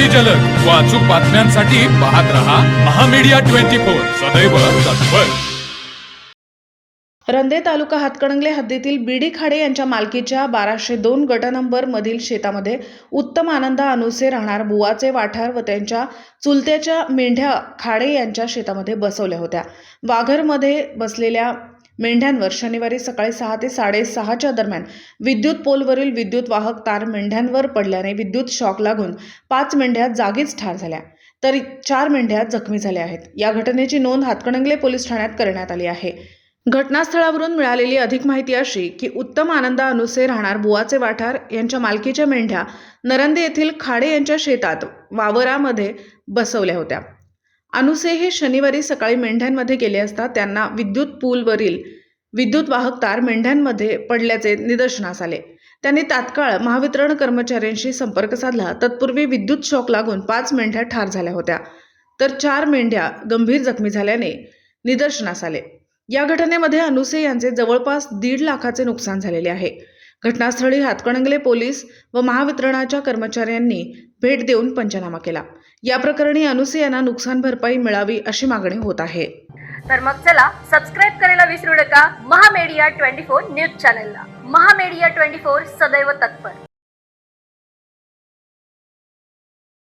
अति जलद. व अचूक बातम्यांसाठी पाहत रहा महामीडिया ट्वेंटी फोर. सदैव तत्पर. रंदे तालुका हातकणंगले हद्दीतील बीडी खाडे यांच्या मालकीच्या बाराशे दोन गट नंबर मधील शेतामध्ये उत्तम आनंद अनुसे राहणार बुवाचे वाठार व त्यांच्या चुलत्याच्या मेंढ्या खाडे यांच्या शेतामध्ये बसवल्या होत्या. वाघरमध्ये बसलेल्या मेंढ्यांवर शनिवारी सकाळी सहा ते साडेसहाच्या दरम्यान विद्युत पोलवरील विद्युत वाहक तार मेंढ्यांवर पडल्याने विद्युत शॉक लागून पाच मेंढ्या जागीच ठार झाल्या. तर चार मेंढ्या जखमी झाल्या आहेत. या घटनेची नोंद हातकणंगले पोलीस ठाण्यात करण्यात आली आहे. घटनास्थळावरून मिळालेली अधिक माहिती अशी की उत्तम आनंदा अनुसे राहणार बुवाचे वाठार यांच्या मालकीच्या मेंढ्या नरंदे येथील खाडे यांच्या शेतात वावरामध्ये बसवल्या होत्या. अनुसे हे शनिवारी सकाळी मेंढ्यांमध्ये गेले असता त्यांना विद्युत पूलवरील विद्युत वाहक तार मेंढ्यांमध्ये पडल्याचे निदर्शनास आले. त्यांनी तात्काळ महावितरण कर्मचाऱ्यांशी संपर्क साधला. तत्पूर्वी विद्युत शॉक लागून पाच मेंढ्या ठार झाल्या होत्या. तर चार मेंढ्या गंभीर जखमी झाल्याने निदर्शनास आले. या घटनेमध्ये अनुसे यांचे जवळपास दीड लाखाचे नुकसान झालेले आहे. घटनास्थळी हातकणंगले पोलीस व महावितरणाच्या कर्मचाऱ्यांनी भेट देऊन पंचनामा केला. या प्रकरणी अनुसे यांना नुकसान भरपाई मिळावी अशी मागणी होत आहे. तर मग चला सबस्क्राईब करायला विसरू नका. महामेडिया ट्वेंटी फोर न्यूज चॅनलला. महामेडिया ट्वेंटी फोर सदैव तत्पर.